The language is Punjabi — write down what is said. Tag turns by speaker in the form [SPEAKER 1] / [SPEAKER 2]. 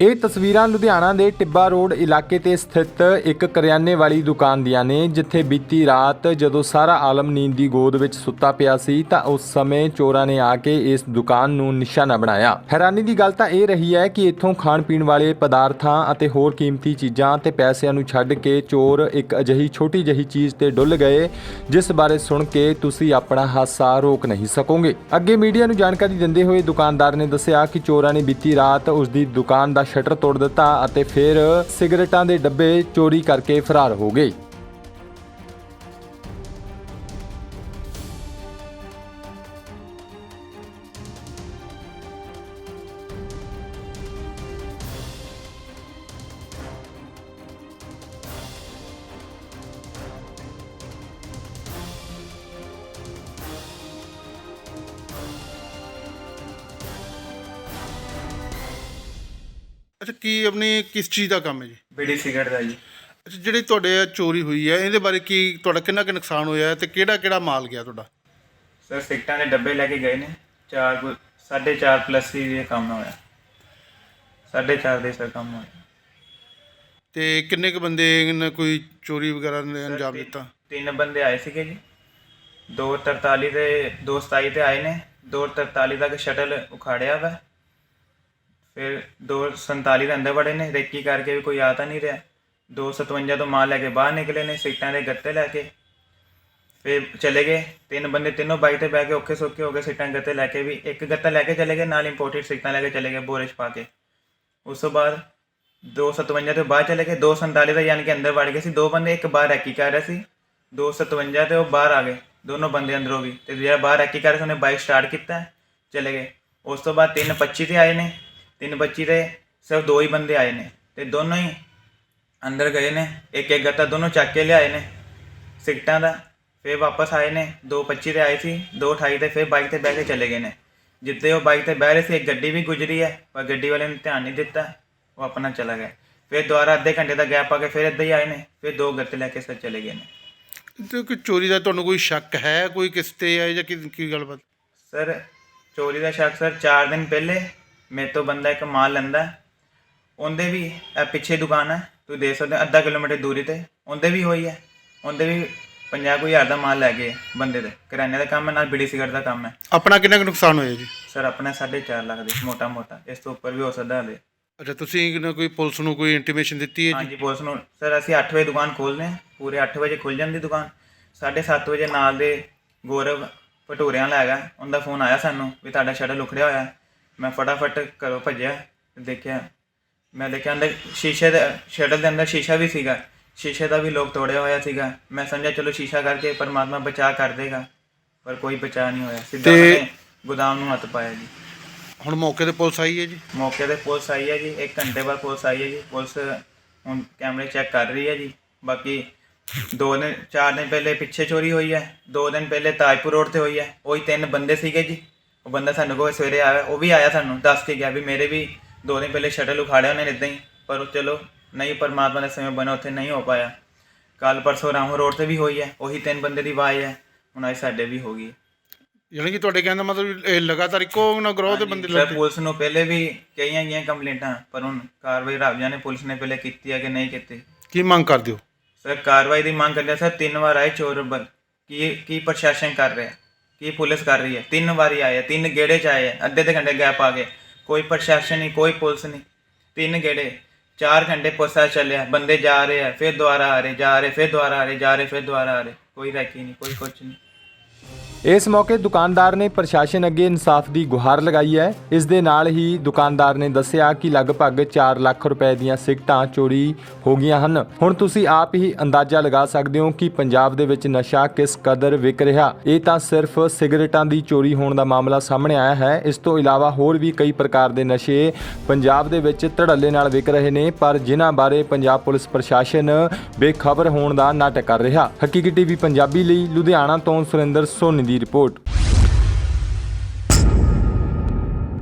[SPEAKER 1] ਇਹ ਤਸਵੀਰਾਂ ਲੁਧਿਆਣਾ ਦੇ ਟਿੱਬਾ ਰੋਡ ਇਲਾਕੇ ਤੇ ਸਥਿਤ ਇੱਕ ਕਰਿਆਨੇ ਵਾਲੀ ਦੁਕਾਨ ਦੀਆਂ ਨੇ, ਜਿੱਥੇ ਬੀਤੀ ਰਾਤ ਜਦੋਂ ਸਾਰਾ ਆਲਮ ਨੀਂਦ ਦੀ ਗੋਦ ਵਿੱਚ ਸੁੱਤਾ ਪਿਆ ਸੀ, ਤਾਂ ਉਸ ਸਮੇਂ ਚੋਰਾਂ ਨੇ ਆ ਕੇ ਇਸ ਦੁਕਾਨ ਨੂੰ ਨਿਸ਼ਾਨਾ ਬਣਾਇਆ। ਹੈਰਾਨੀ ਦੀ ਗੱਲ ਤਾਂ ਇਹ ਰਹੀ ਹੈ ਕਿ ਇੱਥੋਂ ਖਾਣ ਪੀਣ ਵਾਲੇ ਪਦਾਰਥਾਂ ਅਤੇ ਹੋਰ ਕੀਮਤੀ ਚੀਜ਼ਾਂ ਤੇ ਪੈਸਿਆਂ ਨੂੰ ਛੱਡ ਕੇ ਚੋਰ ਇੱਕ ਅਜਿਹੀ ਛੋਟੀ ਜਿਹੀ ਚੀਜ਼ ਤੇ ਡੁੱਲ ਗਏ, ਜਿਸ ਬਾਰੇ ਸੁਣ ਕੇ ਤੁਸੀਂ ਆਪਣਾ ਹਾਸਾ ਰੋਕ ਨਹੀਂ ਸਕੋਗੇ। ਅੱਗੇ ਮੀਡੀਆ ਨੂੰ ਜਾਣਕਾਰੀ ਦਿੰਦੇ ਹੋਏ ਦੁਕਾਨਦਾਰ ਨੇ ਦੱਸਿਆ ਕਿ ਚੋਰਾਂ ਨੇ ਬੀਤੀ ਰਾਤ ਉਸ ਦੀ ਦੁਕਾਨ ਦਾ ਸ਼ਟਰ ਤੋੜ ਦਿੱਤਾ ਅਤੇ ਫਿਰ ਸਿਗਰਟਾਂ ਦੇ ਡੱਬੇ ਚੋਰੀ ਕਰਕੇ ਫਰਾਰ ਹੋ ਗਏ।
[SPEAKER 2] ਅੱਛਾ ਕੀ ਆਪਣੀ ਕਿਸ ਚੀਜ਼ ਦਾ ਕੰਮ ਹੈ ਜੀ?
[SPEAKER 3] ਬੀੜੀ ਸਿਗਰਟ ਦਾ ਜੀ।
[SPEAKER 2] ਅੱਛਾ ਜਿਹੜੀ ਤੁਹਾਡੇ ਇਹ ਚੋਰੀ ਹੋਈ ਹੈ ਇਹਦੇ ਬਾਰੇ ਕੀ ਤੁਹਾਡਾ ਕਿੰਨਾ ਕੁ ਨੁਕਸਾਨ ਹੋਇਆ ਹੈ ਤੇ ਕਿਹੜਾ ਕਿਹੜਾ ਮਾਲ ਗਿਆ ਤੁਹਾਡਾ?
[SPEAKER 3] ਸਰ ਸਿਗਰਟਾਂ ਦੇ ਡੱਬੇ ਲੈ ਕੇ ਗਏ ਨੇ। ਚਾਰ ਕੁ- ਸਾਢੇ 4 ਪਲੱਸ ਹੀ ਇਹ ਕੰਮ ਹੋਇਆ। ਸਾਢੇ 4 ਦੇ ਸਰ ਕੰਮ ਹੋਇਆ।
[SPEAKER 2] ਤੇ ਕਿੰਨੇ ਕੁ ਬੰਦੇ ਨੇ ਕੋਈ ਚੋਰੀ ਵਗੈਰਾ ਨੇ ਅੰਜਾਮ
[SPEAKER 3] ਤਿੰਨ-
[SPEAKER 2] ਦਿੱਤਾ?
[SPEAKER 3] ਤਿੰਨ ਬੰਦੇ ਆਏ ਸੀਗੇ ਜੀ। 243 ਤੇ 227 ਤੇ ਆਏ ਨੇ। 243 ਤੱਕ ਸ਼ਟਲ ਉਖਾੜਿਆ ਵਾ। ਫਿਰ 247 ਦੇ ਅੰਦਰ ਵੜੇ ਨੇ, ਰੇਕੀ ਕਰਕੇ ਵੀ ਕੋਈ ਆ ਤਾਂ ਨਹੀਂ ਰਿਹਾ। 257 ਤੋਂ ਮਾਲ ਲੈ ਕੇ ਬਾਹਰ ਨਿਕਲੇ ਨੇ, ਸੀਟਾਂ ਦੇ ਗੱਤੇ ਲੈ ਕੇ। ਫਿਰ ਚਲੇ ਗਏ, ਤਿੰਨ ਬੰਦੇ ਤਿੰਨੋਂ ਬਾਈਕ ਤੇ ਬਹਿ ਕੇ ਔਖੇ ਸੌਖੇ ਹੋ ਗਏ, ਸੀਟਾਂ ਗੱਤੇ ਲੈ ਕੇ ਵੀ, ਇੱਕ ਗੱਤਾ ਲੈ ਕੇ ਚਲੇ ਗਏ, ਨਾਲ ਇੰਪੋਰਟਡ ਸੀਟਾਂ ਲੈ ਕੇ ਚਲੇ ਗਏ, ਬੋਰੇ 'ਚ ਪਾ ਕੇ। ਉਸ ਤੋਂ ਬਾਅਦ 257 ਤੋਂ ਬਾਹਰ ਚਲੇ ਗਏ 247 ਦਾ ਯਾਨੀ ਕਿ ਅੰਦਰ ਵੜ ਗਏ ਸੀ, ਦੋ ਬੰਦੇ ਇੱਕ ਬਾਹਰ ਰੈਕੀ ਕਰ ਰਿਹਾ ਸੀ 257 ਤੇ ਉਹ ਬਾਹਰ ਆ ਗਏ, ਦੋਨੋਂ ਬੰਦੇ ਅੰਦਰੋਂ ਵੀ। ਤੇ ਜਿਹੜਾ ਬਾਹਰ ਰੈਕੀ ਕਰ ਰਿਹਾ ਸੀ, ਉਹਨੇ ਬਾਈਕ ਸਟਾਰਟ ਕੀਤਾ, ਚਲੇ ਗਏ। ਉਸ ਤੋਂ ਬਾਅਦ 325 ਤੇ ਆਏ ਨੇ 325 ਤੇ ਸਿਰਫ ਦੋ ਹੀ ਬੰਦੇ ਆਏ ਨੇ ਤੇ ਦੋਨੋਂ ਹੀ ਅੰਦਰ ਗਏ ਨੇ ਇੱਕ ਇੱਕ ਗੱਤਾ ਦੋਨੋਂ ਚੱਕ ਕੇ ਲਿਆਏ ਨੇ। ਸਿਗਟਾਂ ਦਾ ਫਿਰ ਵਾਪਸ ਆਏ ਨੇ 225 ਤੇ ਆਏ ਸੀ 228 ਤੇ ਫਿਰ ਬਾਈਕ ਤੇ ਬਹਿ ਕੇ ਚਲੇ ਗਏ ਨੇ। ਜਿੱਦੇ ਉਹ ਬਾਈਕ ਤੇ ਬਹਿ ਰਹੇ ਸੀ ਇੱਕ ਗੱਡੀ ਵੀ ਗੁਜ਼ਰੀ ਹੈ ਪਰ ਗੱਡੀ ਵਾਲੇ ਨੇ ਧਿਆਨ ਨਹੀਂ ਦਿੱਤਾ ਉਹ ਆਪਣਾ ਚਲਾ ਗਿਆ। ਫਿਰ ਦੁਬਾਰਾ ਅੱਧੇ ਘੰਟੇ ਦਾ ਗੈਪ ਆ ਕੇ ਫਿਰ ਇੱਦਾਂ ਹੀ ਆਏ ਨੇ ਫਿਰ ਦੋ ਗੱਤੇ ਲੈ ਕੇ ਸਰ ਚਲੇ ਗਏ ਨੇ।
[SPEAKER 2] ਤੇ ਕੋਈ ਚੋਰੀ ਦਾ ਤੁਹਾਨੂੰ ਕੋਈ ਸ਼ੱਕ ਹੈ ਕੋਈ ਕਿਸ ਤੇ ਹੈ ਜਾਂ ਕੀ ਕੀ ਗੱਲਬਾਤ?
[SPEAKER 3] ਸਰ ਚੋਰੀ ਦਾ ਸ਼ੱਕ ਸਰ 4 ਦਿਨ ਪਹਿਲੇ ਮੇਰੇ ਤੋਂ ਬੰਦਾ ਇੱਕ ਮਾਲ ਲੈਂਦਾ ਉਹਦੇ ਵੀ ਇਹ ਪਿੱਛੇ ਦੁਕਾਨ ਹੈ। ਤੁਸੀਂ ਦੇਖ ਸਕਦੇ ਹੋ ਅੱਧਾ ਕਿਲੋਮੀਟਰ ਦੂਰੀ ਤੇ। ਉਹਦੇ ਵੀ ਹੋਈ ਹੈ। ਉਹਦੇ ਵੀ 50 ਕੋਈ ਹਜ਼ਾਰ ਦਾ ਮਾਲ ਲੈ ਗਏ ਬੰਦੇ ਦੇ। ਕਰਿਆਨੇ ਦਾ ਕੰਮ ਹੈ ਨਾਲ ਬੀੜੀ ਸਿਗਰਟ ਦਾ ਕੰਮ ਹੈ।
[SPEAKER 2] ਆਪਣਾ ਕਿੰਨਾ ਕੁ ਨੁਕਸਾਨ ਹੋਇਆ ਜੀ?
[SPEAKER 3] ਸਰ ਆਪਣਾ 4.5 ਲੱਖ ਦੇ ਮੋਟਾ ਮੋਟਾ ਇਸ ਤੋਂ ਉੱਪਰ ਵੀ ਹੋ ਸਕਦਾ ਹਲੇ।
[SPEAKER 2] ਅੱਛਾ ਤੁਸੀਂ ਕਿੰਨਾ ਕੋਈ ਪੁਲਿਸ ਨੂੰ ਕੋਈ ਇੰਟੀਮੇਸ਼ਨ ਦਿੱਤੀ ਹੈ ਜੀ?
[SPEAKER 3] ਹਾਂਜੀ ਪੁਲਿਸ ਨੂੰ। ਸਰ ਅਸੀਂ 8 ਵਜੇ ਦੁਕਾਨ ਖੋਲ੍ਹਦੇ ਹਾਂ। ਪੂਰੇ 8 ਵਜੇ ਖੁੱਲ ਜਾਂਦੀ ਦੁਕਾਨ। 7:30 ਵਜੇ ਨਾਲ ਦੇ ਗੌਰਵ ਭਟੂਰਿਆਂ ਵਾਲਾ ਹੈਗਾ ਉਹਦਾ ਫੋਨ ਆਇਆ ਸਾਨੂੰ ਵੀ ਤੁਹਾਡਾ ਸ਼ਟਰ ਲੁਕੜਿਆ ਹੋਇਆ ਹੈ। ਮੈਂ ਫਟਾਫਟ ਘਰੋਂ ਭੱਜਿਆ ਦੇਖਿਆ। ਮੈਂ ਦੇਖਿਆ ਅੰਦਰ ਸ਼ੀਸ਼ੇ ਦੇ ਸ਼ਟਰ ਦੇ ਅੰਦਰ ਸ਼ੀਸ਼ਾ ਵੀ ਸੀਗਾ। ਸ਼ੀਸ਼ੇ ਦਾ ਵੀ ਲੋਕ ਤੋੜਿਆ ਹੋਇਆ ਸੀਗਾ। ਮੈਂ ਸਮਝਿਆ ਚਲੋ ਸ਼ੀਸ਼ਾ ਕਰਕੇ ਪਰਮਾਤਮਾ ਬਚਾ ਕਰ ਦੇਗਾ ਪਰ ਕੋਈ ਬਚਾ ਨਹੀਂ ਹੋਇਆ। ਸਿੱਧਾ
[SPEAKER 2] ਤੇ-
[SPEAKER 3] ਉਹਨੇ ਗੋਦਾਮ ਨੂੰ ਹੱਥ ਪਾਇਆ ਜੀ।
[SPEAKER 2] ਹੁਣ ਮੌਕੇ ਤੇ ਪੁਲਿਸ ਆਈ ਹੈ ਜੀ?
[SPEAKER 3] ਮੌਕੇ ਤੇ ਪੁਲਿਸ ਆਈ ਹੈ ਜੀ। 1 ਘੰਟੇ ਬਾਅਦ ਪੁਲਿਸ ਆਈ ਹੈ ਜੀ। ਪੁਲਿਸ ਹੁਣ ਕੈਮਰੇ ਚੈੱਕ ਕਰ ਰਹੀ ਹੈ ਜੀ। ਬਾਕੀ ਦੋ ਦਿਨ ਚਾਰ ਦਿਨ ਪਹਿਲੇ ਪਿੱਛੇ ਚੋਰੀ ਹੋਈ ਹੈ। ਦੋ ਦਿਨ ਪਹਿਲੇ ਤਾਜਪੁਰ ਰੋਡ ਤੇ ਹੋਈ ਹੈ। ਉਹੀ ਤਿੰਨ ਬੰਦੇ ਸੀਗੇ ਜੀ। ਉਹ ਬੰਦਾ ਸਾਨੂੰ ਕੋਲ ਸਵੇਰੇ ਆਇਆ ਉਹ ਵੀ ਆਇਆ ਸਾਨੂੰ ਦੱਸ ਕੇ ਗਿਆ ਵੀ ਮੇਰੇ ਵੀ ਦੋ ਦਿਨ ਪਹਿਲੇ ਸ਼ਟਲ ਉਖਾੜਿਆ ਉਹਨੇ ਇਦਾਂ ਹੀ ਪਰ ਉਹ ਚਲੋ ਨਹੀਂ ਪਰਮਾਤਮਾ ਦੇ ਸਮੇਂ ਬਣਾ ਉੱਥੇ ਨਹੀਂ ਹੋ ਪਾਇਆ। ਕੱਲ ਪਰਸੋਂ ਰਾਮੋ ਰੋਡ ਤੇ ਵੀ ਹੋਈ ਹੈ ਉਹੀ ਤਿੰਨ ਬੰਦੇ ਦੀ ਆਵਾਜ਼ ਹੈ ਹੁਣ ਅੱਜ ਸਾਡੇ ਵੀ ਹੋ ਗਈ
[SPEAKER 2] ਯਾਨੀ ਕਿ ਤੁਹਾਡੇ ਕਹਿਣ ਦਾ ਮਤਲਬ ਇਹ ਲਗਾਤਾਰ ਇੱਕੋ ਨਾ ਗਰੋਹ ਦੇ ਬੰਦੇ
[SPEAKER 3] ਸਰ
[SPEAKER 2] ਲੱਗੇ
[SPEAKER 3] ਪੁਲਿਸ ਨੂੰ ਪਹਿਲੇ ਵੀ ਕਈਆਂ ਗਈਆਂ ਕੰਪਲੇਂਟਾਂ ਪਰ ਹੁਣ ਕਾਰਵਾਈ ਰਾਜਾ ਨੇ ਪੁਲਿਸ ਨੇ ਪਹਿਲੇ ਕੀਤੀ ਹੈ ਕਿ ਨਹੀਂ ਕੀਤੀ?
[SPEAKER 2] ਕੀ ਮੰਗ ਕਰਦੇ ਹੋ?
[SPEAKER 3] ਸਰ ਕਾਰਵਾਈ ਦੀ ਮੰਗ ਕਰਦੇ ਹਾਂ ਸਰ ਤਿੰਨ ਵਾਰ ਆਏ ਚੋਰ ਬਲ ਕੀ ਕੀ ਪ੍ਰਸ਼ਾਸਨ ਕਰ ਰਿਹਾ? ਕੀ ਪੁਲਿਸ ਕਰ ਰਹੀ ਹੈ? ਤਿੰਨ ਵਾਰੀ ਆਏ ਆ, ਤਿੰਨ ਗੇੜੇ ਚ ਆਏ ਆ, ਅੱਧੇ ਤੇ ਘੰਟੇ ਗੈਪ ਆ ਗਏ। ਕੋਈ ਪ੍ਰਸ਼ਾਸਨ ਨਹੀਂ ਕੋਈ ਪੁਲਿਸ ਨਹੀਂ। ਤਿੰਨ ਗੇੜੇ 4 ਘੰਟੇ ਪੁਲਿਸ ਚੱਲਿਆ ਬੰਦੇ ਜਾ ਰਹੇ ਆ ਫਿਰ ਦੁਬਾਰਾ ਆ ਰਹੇ ਜਾ ਰਹੇ ਫਿਰ ਦੁਬਾਰਾ ਆ ਰਹੇ ਜਾ ਰਹੇ ਫਿਰ ਦੁਬਾਰਾ ਆ ਰਹੇ। ਕੋਈ ਰੈਕੀ ਨਹੀਂ ਕੋਈ ਕੁਛ ਨਹੀਂ।
[SPEAKER 1] ਇਸ ਮੌਕੇ ਦੁਕਾਨਦਾਰ ਨੇ ਪ੍ਰਸ਼ਾਸਨ ਅੱਗੇ ਇਨਸਾਫ ਦੀ ਗੁਹਾਰ ਲਗਾਈ ਹੈ। ਇਸ ਦੇ ਨਾਲ ਹੀ ਦੁਕਾਨਦਾਰ ਨੇ ਦੱਸਿਆ ਕਿ ਲਗਭਗ 4 ਲੱਖ ਰੁਪਏ ਦੀਆਂ ਸਿਗਟਾਂ ਚੋਰੀ ਹੋ ਗਈਆਂ ਹਨ। ਹੁਣ ਤੁਸੀਂ ਆਪ ਹੀ ਅੰਦਾਜ਼ਾ ਲਗਾ ਸਕਦੇ ਹੋ ਕਿ ਪੰਜਾਬ ਦੇ ਵਿੱਚ ਨਸ਼ਾ ਕਿਸ ਕਦਰ ਵਿਕ ਰਿਹਾ। ਇਹ ਤਾਂ ਸਿਰਫ ਸਿਗਰਟਾਂ ਦੀ ਚੋਰੀ ਹੋਣ ਦਾ ਮਾਮਲਾ ਸਾਹਮਣੇ ਆਇਆ ਹੈ। ਇਸ ਤੋਂ ਇਲਾਵਾ ਹੋਰ ਵੀ ਕਈ ਪ੍ਰਕਾਰ ਦੇ ਨਸ਼ੇ ਪੰਜਾਬ ਦੇ ਵਿੱਚ ਧੜੱਲੇ ਨਾਲ ਵਿਕ ਰਹੇ ਨੇ, ਪਰ ਜਿਨ੍ਹਾਂ ਬਾਰੇ ਪੰਜਾਬ ਪੁਲਿਸ ਪ੍ਰਸ਼ਾਸਨ ਬੇਖਬਰ ਹੋਣ ਦਾ ਨਾਟਕ ਕਰ ਰਿਹਾ। ਹਕੀਕੀ ਟੀਵੀ ਪੰਜਾਬੀ ਲਈ ਲੁਧਿਆਣਾ ਤੋਂ ਸੁਰਿੰਦਰ ਸੋਨੀ ਦੀ ਰਿਪੋਰਟ